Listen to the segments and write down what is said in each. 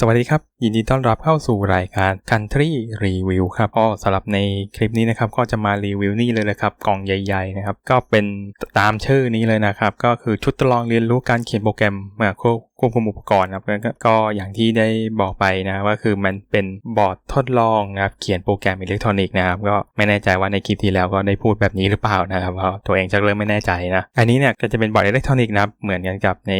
สวัสดีครับ ยินดีต้อนรับเข้าสู่รายการ Country Review ครับก็สำหรับในคลิปนี้นะครับ ก็จะมารีวิวนี่เลยนะครับ กล่องใหญ่ ๆ นะครับ ก็เป็นตามชื่อนี้เลยนะครับ ก็คือชุดทดลองเรียนรู้การเขียนโปรแกรมมาควบ ควบคุมอุปกรณ์ครับก็อย่างที่ได้บอกไปนะว่าคือมันเป็นบอร์ดทดลองนะครับเขียนโปรแกรมอิเล็กทรอนิกส์นะครับก็ไม่แน่ใจว่าในคลิปที่แล้วก็ได้พูดแบบนี้หรือเปล่านะครับเพราะตัวเองจะเริ่มไม่แน่ใจนะอันนี้เนี่ยก็จะเป็นบอร์ดอิเล็กทรอนิกส์นะครับเหมือนกันกับใน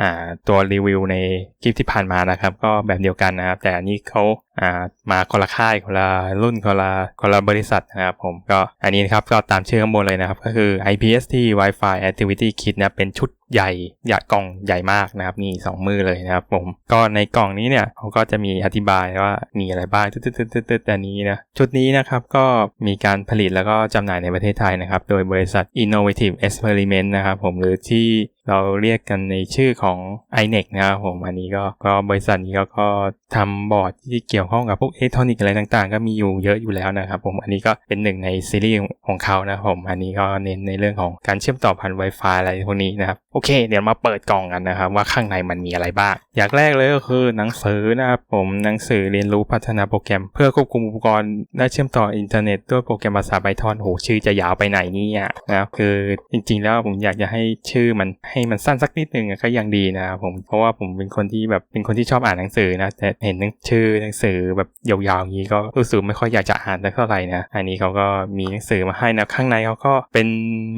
อ่าตัวรีวิวในคลิปที่ผ่านมานะครับก็แบบเดียวกันนะครับแต่อันนี้เขาอ่ามาคนละค่ายคนละรุ่นคนละคนละบริษัทนะครับผมก็อันนี้นะครับก็ตามชื่อข้างบนเลยนะครับ ก็คือ IPST Wi-Fi Activity Kit นะเป็นชุดใหญ่ใหญ่กล่องใหญ่มากนะครับนี่สองมือเลยนะครับผมก็ในกล่องนี้เนี่ยเขาก็จะมีอธิบายว่ามีอะไรบ้างตึ๊ดๆๆๆอันนี้นะชุดนี้นะครับก็มีการผลิตแล้วก็จำหน่ายในประเทศไทยนะครับ โดยบริษัท Innovative Experiment นะครับผมหรือที่เราเรียกกันในชื่อของ iNEC นะครับผมอันนี้ก็ก็บริษัทนี้ก็ก็ทำบอร์ดที่เกี่ยวข้องกับพวกอิเล็กทรอนิกส์อะไรต่างๆ ก็มีอยู่เยอะอยู่แล้วนะครับผมอันนี้ก็เป็นหนึ่งในซีรีส์ของเขานะครับผมอันนี้ก็เน้นในเรื่องของการเชื่อมต่อผ่าน Wi-Fi อะไรพวกนี้นะครับโอเค เดี๋ยวมาเปิดกล่องกันนะครับว่าข้างในมันมีอะไรบ้าง อย่างแรกเลยก็คือหนังสือนะครับผมหนังสือเรียนรู้พัฒนาโปรแกรม เพื่อควบคุมอุปกรณ์และเชื่อมต่ออินเทอร์เน็ตด้วยโปรแกรมภาษาไ y ทอนโหชื่อจะยาวไปไหนนี่นะครับคือจริงๆแล้วผมอยากจะให้ชื่อมันใให้มันสั้นสักนิดนึงก็ยังดีนะครับผมเพราะว่าผมเป็นคนที่แบบเป็นคนที่ชอบอ่านหนังสือนะแต่เห็นชื่อหนังสือแบบยาวๆอย่างนี้ก็รู้สึกไม่ค่อยอยากจะอ่านเท่าไหร่นะอันนี้เขาก็มีหนังสือมาให้นะข้างในเขาก็เป็น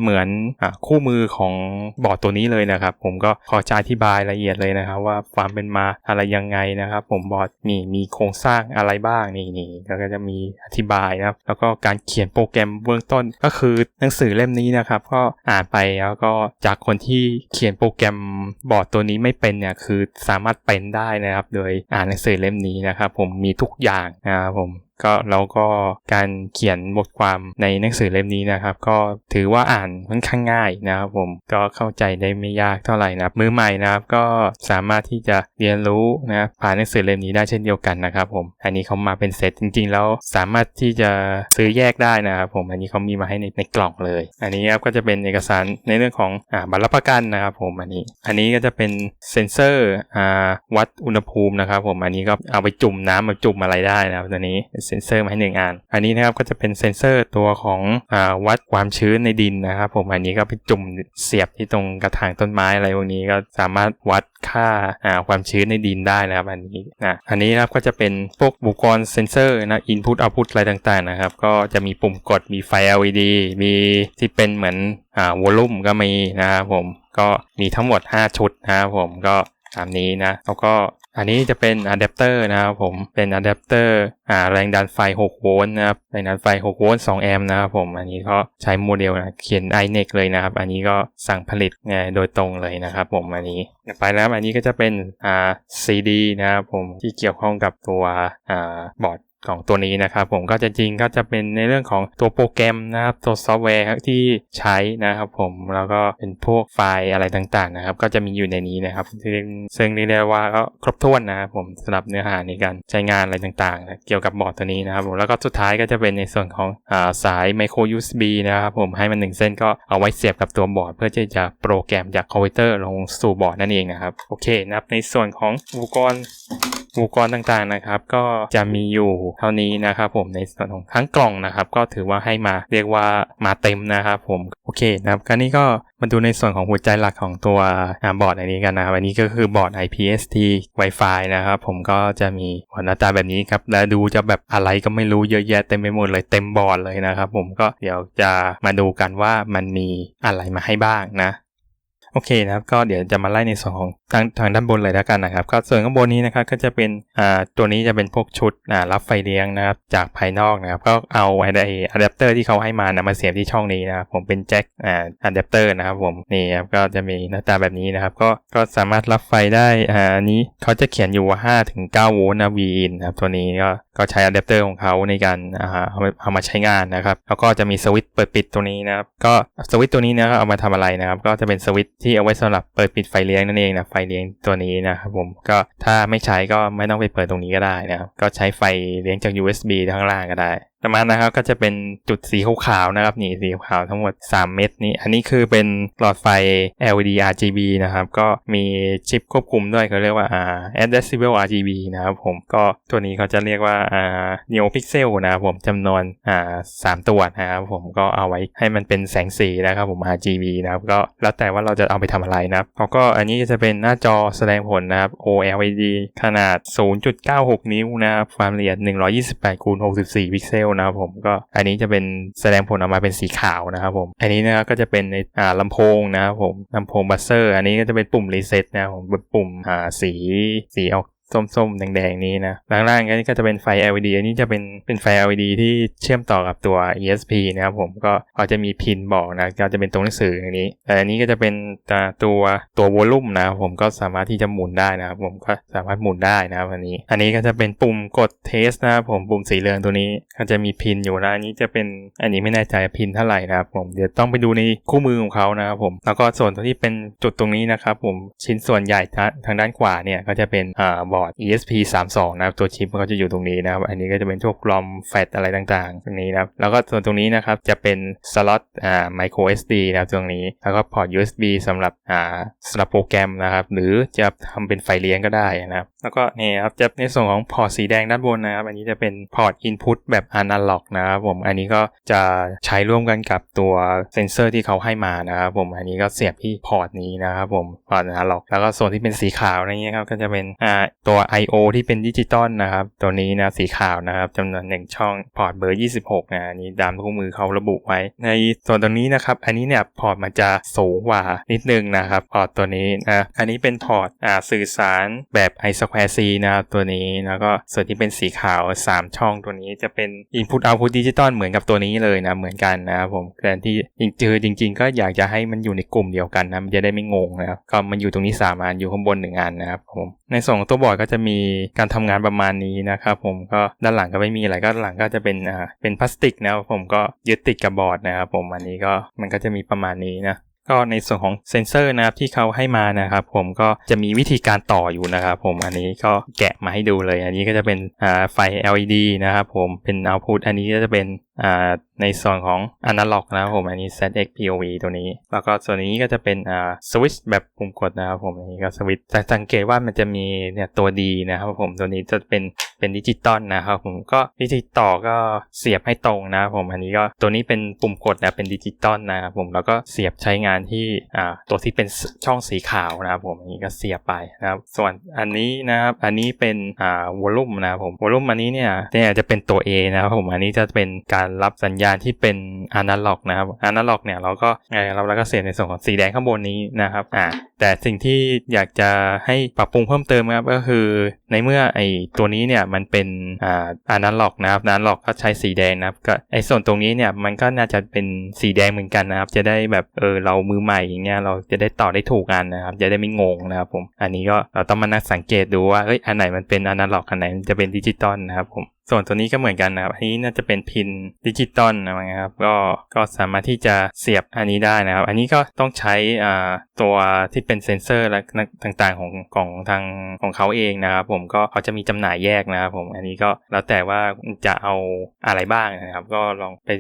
เหมือนอคู่มือของบอร์ดตัวนี้เลยนะครับผมก็ขอจะอธิบายละเอียดเลยนะครับ ว่าความเป็นมาอะไรยังไงนะครับ ผมบอร์ดมีมีโครงสร้างอะไรบ้างนี่นี่ก็จะมีอธิบายนะครับแล้วก็การเขียนโปรแกรมเบื้องต้นก็คือหนังสือเล่มนี้นะครับ ก็อ่านไปแล้วก็จากคนที่เขียนโปรแกรมบอร์ดตัวนี้ไม่เป็นเนี่ยคือสามารถเป็นได้นะครับ โดยอ่านหนังสือเล่มนี้นะครับ ผมมีทุกอย่างนะครับผมก็แล้วก็การเขียนบทความในหนังสือเล่มนี้นะครับ ก็ถือว่าอ่านค่อนข้างง่ายนะครับผมก็เข้าใจได้ไม่ยากเท่าไหร่นะมือใหม่นะครับ ก็สามารถที่จะเรียนรู้นะผ่านหนังสือเล่มนี้ได้เช่นเดียวกันนะครับผมอันนี้เขามาเป็นเซตจริง ๆ แล้วสามารถที่จะซื้อแยกได้นะครับผมอันนี้เขามีมาให้ในในกล่องเลย อันนี้ครับก็จะเป็นเอกสารในเรื่องของอ่าบัตรรับประกันนะครับผมอันนี้ อันนี้ก็จะเป็นเซนเซอร์อ่าวัดอุณหภูมินะครับผมอันนี้ก็เอาไปจุ่มน้ำมาจุ่มอะไรได้นะครับตัวนี้เซนเซอร์มาให้หนึ่งอันอันนี้นะครับก็จะเป็นเซนเซอร์ตัวของอวัดความชื้นในดินนะครับ ผมอันนี้ก็ไปจุ่มเสียบที่ตรงกระถางต้นไม้อะไรพวกนี้ก็สามารถวัดค่าความชื้นในดินได้นะครับ อันนี้นะอันนี้นะครับก็จะเป็นพวกอุปกรณ์เซนเซอร์นะอินพุตเอาพุตอะไรต่างๆนะครับ ก็จะมีปุ่มกดมีไฟ LED มีที่เป็นเหมือนอ่าวอลลุ่มก็มีนะครับผมก็มีทั้งหมด 5 ชุดนะครับผมก็ตามนี้นะแล้วก็ อันนี้จะเป็นอะแดปเตอร์นะครับผมเป็นอะแดปเตอร์อ่าแรงดันไฟ 6 โวลต์นะครับแรงดันไฟ 6 โวลต์ 2 แอมป์นะครับผมอันนี้ก็ใช้โมเดลนะเขียน iNEC เลยนะครับ อันนี้ก็สั่งผลิตไงโดยตรงเลยนะครับผมอันนี้ไปแล้วอันนี้ก็จะเป็นอ่า CD นะครับผมที่เกี่ยวข้องกับตัวอ่าบอร์ด ของตัวนี้นะครับผมก็จะจริงก็จะเป็นในเรื่องของตัวโปรแกรมนะครับตัวซอฟต์แวร์ที่ใช้นะครับผมแล้วก็เป็นพวกไฟล์อะไรต่างๆนะครับก็จะมีอยู่ในนี้นะครับซึ่งเรียกว่าก็ครบถ้วนนะครับผมสำหรับเนื้อหาในการใช้งานอะไรต่างๆเกี่ยวกับบอร์ดตัวนี้นะครับผมแล้วก็สุดท้ายก็จะเป็นในส่วนของอสายไมโคร USB นะครับผมให้มันหนึ่งเส้นก็เอาไว้เสียบกับตัวบอร์ด เพื่อที่จะโปรแกรมจากคอมพิวเตอร์ลงสู่บอร์ดนั่นเองนะครับโอเคนะครับในส่วนของอุปกรณ์ อุปกรณ์ต่างๆนะครับ ก็จะมีอยู่เท่านี้นะครับ ผมในส่วนของทั้งกล่องนะครับ ก็ถือว่าให้มาเรียกว่ามาเต็มนะครับ ผมโอเคนะครับคราวนี้ก็มาดูในส่วนของหัวใจหลักของตัวบอร์ดอันนี้กันนะครับอันนี้ก็คือบอร์ด IPST Wi-Fi นะครับ ผมก็จะมีหน้าตาแบบนี้ครับ และดูจะแบบอะไรก็ไม่รู้เยอะแยะเต็มไปหมดเลยเต็มบอร์ดเลยนะครับ ผมก็เดี๋ยวจะมาดูกันว่ามันมีอะไรมาให้บ้างนะ โอเคนะครับก็เดี๋ยวจะมาไล่ในส่วนของทางทางด้านบนเลยแล้วกันนะครับก็ส่วนข้างบนนี้นะครับก็จะเป็นอ่าตัวนี้จะเป็นพวกชุดอ่ารับไฟเลี้ยงนะครับจากภายนอกนะครับก็เอาไอ้อะแดปเตอร์ที่เขาให้มานะมาเสียบที่ช่องนี้นะครับผมเป็นแจ็คอ่าอะแดปเตอร์นะครับผมนี่ครับก็จะมีหน้าตาแบบนี้นะครับก็ก็สามารถรับไฟได้อ่าอันนี้เขาจะเขียนอยู่ว่า5ถึง9โวลต์นะ V in นะครับตัวนี้ก็ก็ใช้อะแดปเตอร์ของเขาในการเอาเอามาใช้งานนะครับแล้วก็จะมีสวิตช์เปิดปิดตัวนี้นะครับก็สวิตช์ตัวนี้นะครับเอามาทำอะไรนะครับก็จะเป็นสวิตช์ที่เอาไว้สำหรับเปิดปิดไฟเลี้ยงนั่นเองนะไฟเลี้ยงตัวนี้นะครับผมก็ถ้าไม่ใช้ก็ไม่ต้องไปเปิดตรงนี้ก็ได้นะครับก็ใช้ไฟเลี้ยงจาก USB ข้างล่างก็ได้ ต่อมานะครับก็จะเป็นจุดสีขาวๆนะครับนี่สีขาวทั้งหมด 3 เม็ดนี้ อันนี้คือเป็นหลอดไฟ LED RGB นะครับก็มีชิปควบคุมด้วยเขาเรียกว่า addressable RGB นะครับผมก็ตัวนี้เขาจะเรียกว่าอ่า neo pixel นะครับผมจำนวนอ่าสามตัวนะครับผมก็เอาไว้ให้มันเป็นแสงสีนะครับผม RGB นะครับก็แล้วแต่ว่าเราจะเอาไปทำอะไรนะครับเขาก็อันนี้จะเป็นหน้าจอแสดงผลนะครับ OLED ขนาด 0.96 นิ้วนะครับความละเอียด 128คูณ64 พิกเซลนะครับผมก็อันนี้จะเป็นแสดงผลออกมาเป็นสีขาวนะครับผม อันนี้นะครับก็จะเป็นในอ่าลำโพงนะครับผมลำโพงบัสเซอร์ อันนี้ก็จะเป็นปุ่มรีเซ็ตนะครับผมเป็นปุ่มอ่าสีสีออก ส้มๆ แดงๆ นี้นะล่างๆนี้ก็จะเป็นไฟ LED อันนี้จะเป็นเป็นไฟ LED ที่เชื่อมต่อกับตัว ESP นะครับผมก็เขาจะมีพินบอกนะก็จะเป็นตรงหนังสืออย่างนี้ แต่อันนี้ก็จะเป็นตัวตัววอลลุ่มนะครับผมก็สามารถที่จะหมุนได้นะครับผมก็สามารถหมุนได้นะครับอันนี้ อันนี้ก็จะเป็นปุ่มกดเทสนะครับผมปุ่มสีเหลืองตัวนี้ก็จะมีพินอยู่นะอันนี้จะเป็นอันนี้ไม่แน่ใจพินเท่าไหร่นะครับผมเดี๋ยวต้องไปดูในคู่มือของเขานะครับผมแล้วก็ส่วนตัวที่เป็นจุดตรงนี้นะครับผมชิ้นส่วนใหญ่ทางด้านขวาเนี่ยก็จะเป็นอ่าบอร์ด esp32 นะครับตัวชิปมันก็จะอยู่ตรงนี้นะครับ อันนี้ก็จะเป็นพวกกลอมแฟตอะไรต่างๆ ตรงนี้นะครับ แล้วก็ส่วนตรงนี้นะครับจะเป็นสล็อตอ่า micro SD นะครับตรงนี้ แล้วก็พอร์ต USB สำหรับอ่าสำหรับโปรแกรมนะครับ หรือจะทำเป็นไฟเลี้ยงก็ได้นะครับ แล้วก็นี่ครับจะในส่วนของพอร์ตสีแดงด้านบนนะครับ อันนี้จะเป็นพอร์ต Input แบบอนาล็อกนะครับผม อันนี้ก็จะใช้ร่วมกันกับตัวเซนเซอร์ที่เขาให้มานะครับผม อันนี้ก็เสียบที่พอร์ตนี้นะครับผม พอร์ตอนาล็อก แล้วก็ส่วนที่เป็นสีขาวอะไรเงี้ยครับ ก็จะเป็นอ่าตัว I/O ที่เป็นดิจิตอลนะครับ ตัวนี้นะสีขาวนะครับจำนวนหนึ่งช่องพอร์ตเบอร์ 26นะนนี้ดามคู่มือเขาระบุไว้ ในส่วนตรงนี้นะครับอันนี้เนี่ยพอร์ตมันจะสูงกว่านิดนึงนะครับพอร์ตตัวนี้นะอันนี้เป็นพอร์ตอ่าสื่อสารแบบ i square c นะครับตัวนี้แล้วก็ส่วนที่เป็นสีขาว 3 ช่องตัวนี้จะเป็น input output ดิจิตอลเหมือนกับตัวนี้เลยนะเหมือนกันนะครับผมแต่ที่จริงจริง ๆ ก็อยากจะให้มันอยู่ในกลุ่มเดียวกันนะมันจะได้ไม่งงนะครับก็มันอยู่ตรงนี้3อันอยู่ข้างบน1อันนะครับผมในส่วนของตัวบอร์ดก็จะมีการทำงานประมาณนี้นะครับผมก็ด้านหลังก็ไม่มีอะไรก็ด้านหลังก็จะเป็นอ่าเป็นพลาสติกนะครับผมก็ยึดติดกับบอร์ดนะครับผมอันนี้ก็มันก็จะมีประมาณนี้นะก็ในส่วนของเซนเซอร์นะครับที่เขาให้มานะครับผมก็จะมีวิธีการต่ออยู่นะครับผมอันนี้ก็แกะมาให้ดูเลย อันนี้ก็จะเป็นอ่าไฟ LED นะครับผมเป็นเอาพุตอันนี้ก็จะเป็น ในส่วนของอนาล็อกนะครับผม อันนี้ ZX POV ตัวนี้ แล้วก็ส่วนนี้ก็จะเป็นสวิตช์แบบปุ่มกดนะครับผมอันนี้ก็สวิตช์แต่สังเกตว่ามันจะมีเนี่ยตัวดีนะครับผมตัวนี้จะเป็นเป็นดิจิตอลนะครับผมก็วิธีต่อก็เสียบให้ตรงนะครับผมอันนี้ก็ตัวนี้เป็นปุ่มกดนะเป็นดิจิตอลนะครับผมแล้วก็เสียบใช้งานที่อ่าตัวที่เป็นช่องสีขาวนะครับผมอันนี้ก็เสียบไปนะครับส่วนอันนี้นะครับอันนี้เป็นอ่าวอลลุ่มนะครับผมวอลลุ่มอันนี้เนี่ยเนี่ยจะเป็นตัว A นะครับผมอันนี้จะเป็นการรับสัญญาณที่เป็นอนาล็อกนะครับอนาล็อกเนี่ยเราก็เราเราก็เสียในส่วนของสีแดงข้างบนนี้นะครับอ่าแต่สิ่งที่อยากจะให้ปรับปรุงเพิ่มเติมครับก็คือในเมื่อไอตัวนี้เนี่ยมันเป็นอ่าอนาล็อกนะครับอนาล็อกก็ใช้สีแดงนะครับก็ไอส่วนตรงนี้เนี่ยมันก็น่าจะเป็นสีแดงเหมือนกันนะครับ จะได้แบบเออเรามือใหม่อย่างเงี้ยเราจะได้ต่อได้ถูกกันนะครับ จะได้ไม่งงนะครับผมอันนี้ก็เราต้องมานั่งสังเกตดูว่าเฮ้ยอันไหนมันเป็นอนาล็อกอันไหนมันจะเป็นดิจิตอลนะครับผมส่วนตัวนี้ก็เหมือนกันนะครับ อันนี้น่าจะเป็นพินดิจิตอลนะครับ ก็ก็สามารถที่จะเสียบอันนี้ได้นะครับ อันนี้ก็ต้องใช้อ่าตัวที่เป็นเซนเซอร์และต่างๆของของทางของเขาเองนะครับ ผมก็เขาจะมีจำหน่ายแยกนะครับผมอันนี้ก็แล้วแต่ว่าจะเอาอะไรบ้างนะครับ ก็ลองไป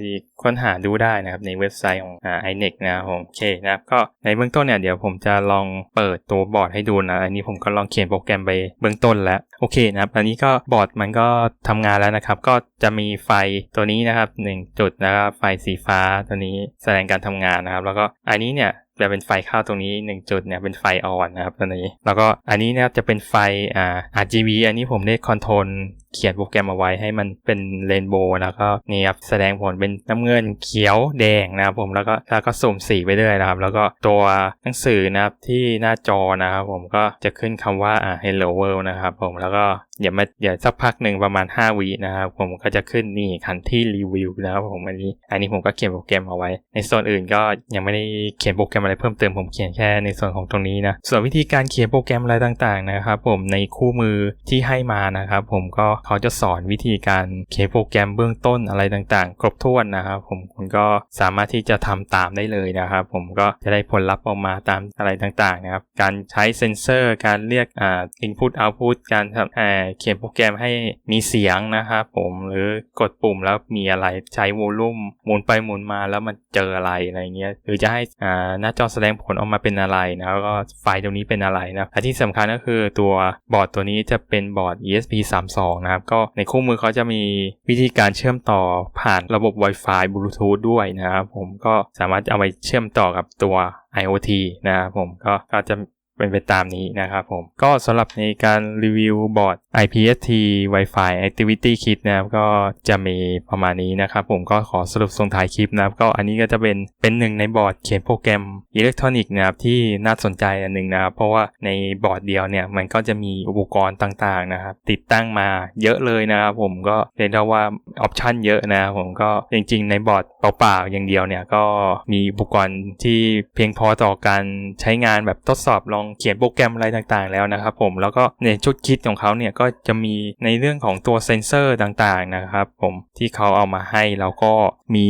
ค้นหาดูได้นะครับในเว็บไซต์ของไอเน็กนะครับผมโอเคนะครับก็ในเบื้องต้นเนี่ยเดี๋ยวผมจะลองเปิดตัวบอร์ดให้ดูนะอันนี้ผมก็ลองเขียนโปรแกรมไปเบื้องต้นแล้วโอเคนะครับ อันนี้ก็บอร์ดมันก็ทำงานแล้วนะครับ ก็จะมีไฟตัวนี้นะครับ1จุดนะครับไฟสีฟ้าตัวนี้แสดงการทำงานนะครับ แล้วก็อันนี้เนี่ย จะเป็นไฟเข้าตรงนี้ 1 จุดเนี่ยเป็นไฟออนนะครับตัวนี้ แล้วก็อันนี้นะครับจะเป็นไฟอ่า RGB อันนี้ผมได้คอนโทรล เขียนโปรแกรมเอาไว้ให้มันเป็นเรนโบว์แล้วก็นี่ครับแสดงผลเป็นน้ำเงินเขียวแดงนะครับผมแล้วก็แล้วก็สุ่มสีไปเรื่อยนะครับ แล้วก็ตัวหนังสือนะครับที่หน้าจอนะครับผมก็จะขึ้นคำว่าอ่า hello world นะครับผมแล้วก็เดี๋ยวมาเดี๋ยวสักพักหนึ่งประมาณ 5วินะครับผมก็จะขึ้นนี่คันที่รีวิวนะครับผมอันนี้ อันนี้ผมก็เขียนโปรแกรมเอาไว้ ในโซนอื่นก็ยังไม่ได้เขียนโปรแกรมอะไรเพิ่มเติมผมเขียนแค่ในส่วนของตรงนี้นะส่วนวิธีการเขียนโปรแกรมอะไรต่างๆนะครับผมในคู่มือที่ให้มานะครับผมก็เขาจะสอนวิธีการเขียนโปรแกรมเบื้องต้นอะไรต่างๆ ครบถ้วนนะครับ ผมคุณก็สามารถที่จะทำตามได้เลยนะครับ ผมก็จะได้ผลลัพธ์ออกมาตามอะไรต่างๆนะครับ การใช้เซนเซอร์ การเรียกอ่า input output การทำอ่าเขียนโปรแกรมให้มีเสียงนะครับผมหรือกดปุ่มแล้วมีอะไรใช้โวลูมหมุนไปหมุนมาแล้วมันเจออะไรอะไรเงี้ยหรือจะให้อ่าหน้าจอแสดงผลออกมาเป็นอะไรนะแล้วก็ไฟล์ตรงนี้เป็นอะไรนะและที่สำคัญก็คือตัวบอร์ดตัวนี้จะเป็นบอร์ด ESP32 นะครับ ก็ในคู่มือเขาจะมีวิธีการเชื่อมต่อผ่านระบบ Wi-Fi บลูทูธด้วยนะครับผมก็สามารถเอาไปเชื่อมต่อกับตัว IoT นะครับผมก็ก็จะ เป็นไปตามนี้นะครับผม ก็สำหรับในการรีวิวบอร์ด IPST Wi-Fi Activity Kit นะครับก็จะมีประมาณนี้นะครับผมก็ขอสรุปส่งท้ายคลิปนะครับก็อันนี้ก็จะเป็นเป็นหนึ่งในบอร์ดเขียนโปรแกรมอิเล็กทรอนิกส์นะครับที่น่าสนใจอันหนึ่งนะครับเพราะว่าในบอร์ดเดียวเนี่ยมันก็จะมีอุปกรณ์ต่างๆนะครับติดตั้งมาเยอะเลยนะครับผมก็เรียกได้ว่าออปชันเยอะนะครับผมก็จริง ๆ ในบอร์ดเปล่าๆอย่างเดียวเนี่ยก็มีอุปกรณ์ที่เพียงพอต่อการใช้งานแบบทดสอบลองเขียนโปรแกรมอะไรต่างๆ แล้วนะครับผมแล้วก็ในชุดคิดของเขาเนี่ยก็จะมีในเรื่องของตัวเซนเซอร์ต่างๆนะครับผมที่เขาเอามาให้แล้วก็มี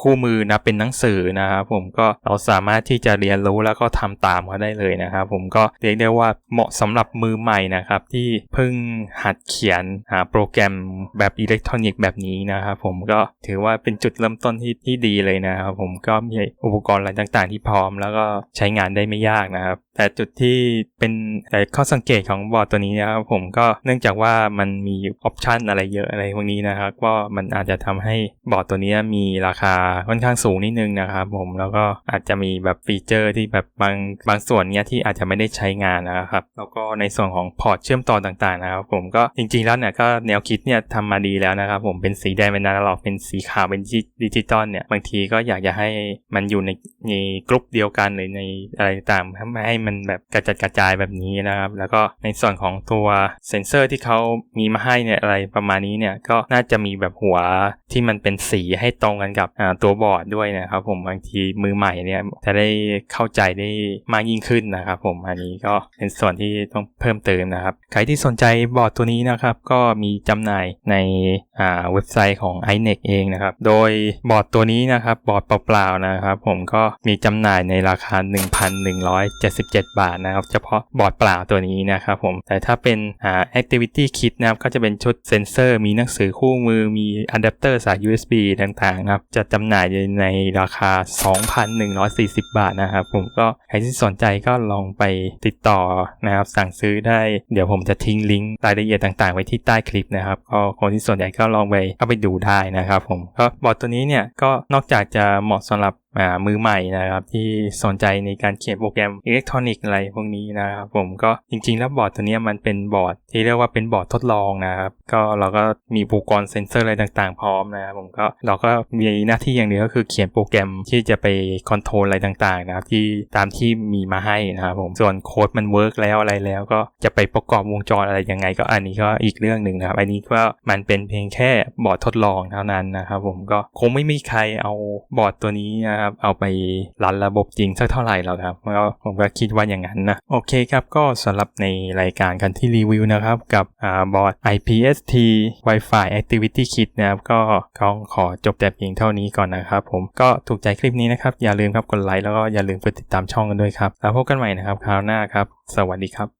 คู่มือนะเป็นหนังสือนะครับผมก็เราสามารถที่จะเรียนรู้แล้วก็ทำตามเขาได้เลยนะครับผมก็เรียกได้ว่าเหมาะสำหรับมือใหม่นะครับที่เพิ่งหัดเขียนหาโปรแกรมแบบอิเล็กทรอนิกส์แบบนี้นะครับผมก็ถือว่าเป็นจุดเริ่มต้นที่ที่ดีเลยนะครับผมก็มีอุปกรณ์อะไรต่างๆ ที่พร้อม แล้วก็ใช้งานได้ไม่ยากนะครับแต่จุดที่เป็นแต่ข้อสังเกตของบอร์ดตัวนี้นะครับผมก็เนื่องจากว่ามันมีออปชันอะไรเยอะอะไรพวกนี้นะครับก็มันอาจจะทำให้บอร์ดตัวนี้มีราคาค่อนข้างสูงนิดนึงนะครับผมแล้วก็อาจจะมีแบบฟีเจอร์ที่แบบบางบางส่วนเนี้ยที่อาจจะไม่ได้ใช้งานนะครับแล้วก็ในส่วนของพอร์ตเชื่อมต่อต่างๆนะครับผมก็จริงๆแล้วเนี่ยก็แนวคิดเนี่ยทำมาดีแล้วนะครับผมเป็นสีแดงเป็นนาล็อกเป็นสีขาวเป็นดิจิตอลเนี่ยบางทีก็อยากจะให้มันอยู่ในในกลุ่มเดียวกันหรือในอะไรต่างๆไม่ให้มันแบบกระจัดกระจายแบบนี้นะครับ แล้วก็ในส่วนของตัวเซนเซอร์ที่เขามีมาให้เนี่ยอะไรประมาณนี้เนี่ยก็น่าจะมีแบบหัวที่มันเป็นสีให้ตรงกันกับตัวบอร์ดด้วยนะครับ ผมบางทีมือใหม่เนี่ยจะได้เข้าใจได้มากยิ่งขึ้นนะครับผมอันนี้ก็เป็นส่วนที่ต้องเพิ่มเติมนะครับใครที่สนใจบอร์ดตัวนี้นะครับ ก็มีจำหน่ายในเว็บไซต์ของ iNet เองนะครับ โดยบอร์ดตัวนี้นะครับบอร์ดเปล่าๆนะครับ ผมก็มีจำหน่ายในราคา 1,177 บาทนะครับเฉพาะบอร์ดเปล่าตัวนี้นะครับผมแต่ถ้าเป็นอ่า activity kit นะครับก็จะเป็นชุดเซนเซอร์ มีหนังสือคู่มือมีอะแดปเตอร์สาย USB ต่างๆนะครับจะจำหน่ายในราคา 2,140 บาทนะครับผมก็ใครที่สนใจก็ลองไปติดต่อนะครับสั่งซื้อได้เดี๋ยวผมจะทิ้งลิงก์รายละเอียดต่างๆ ไว้ที่ใต้คลิปนะครับก็คนที่สนใจก็ลองไปเข้าไปดูได้นะครับผมก็บอร์ดตัวนี้เนี่ยก็นอกจากจะเหมาะสำหรับมือใหม่นะครับ ที่สนใจในการเขียนโปรแกรมอิเล็กทรอนิกส์อะไรพวกนี้นะครับผมก็จริงๆ แล้วบอร์ดตัวนี้มันเป็นบอร์ดที่เรียกว่าเป็นบอร์ดทดลองนะครับ ก็เราก็มีอุปกรณ์เซนเซอร์อะไรต่างๆ พร้อมนะครับผมก็เราก็มีหน้าที่อย่างเดียวก็คือเขียนโปรแกรมที่จะไปคอนโทรลอะไรต่างๆ นะครับ ที่ตามที่มีมาให้นะครับผมส่วนโค้ดมันเวิร์กแล้วอะไรแล้วก็จะไปประกอบวงจรอะไรยังไง ก็อันนี้ก็อีกเรื่องหนึ่งนะครับอันนี้ก็มันเป็นเพียงแค่บอร์ดทดลองเท่านั้นนะครับผมก็คงไม่มีใครเอาบอร์ดตัวนี้นะเอาไปรันระบบจริงสักเท่าไหร่แล้วครับก็ผมก็คิดว่าอย่างนั้นนะโอเคครับก็สำหรับในรายการกันที่รีวิวนะครับกับบอร์ด IPST Wi-Fi Activity Kit นะครับก็ต้อขอจบแต่เพียงเท่านี้ก่อนนะครับผมก็ถูกใจคลิปนี้นะครับอย่าลืมครับกดไลค์แล้วก็อย่าลืมกดติดตามช่องกันด้วยครับแล้วพบกันใหม่นะครับคราวหน้าครับ สวัสดีครับ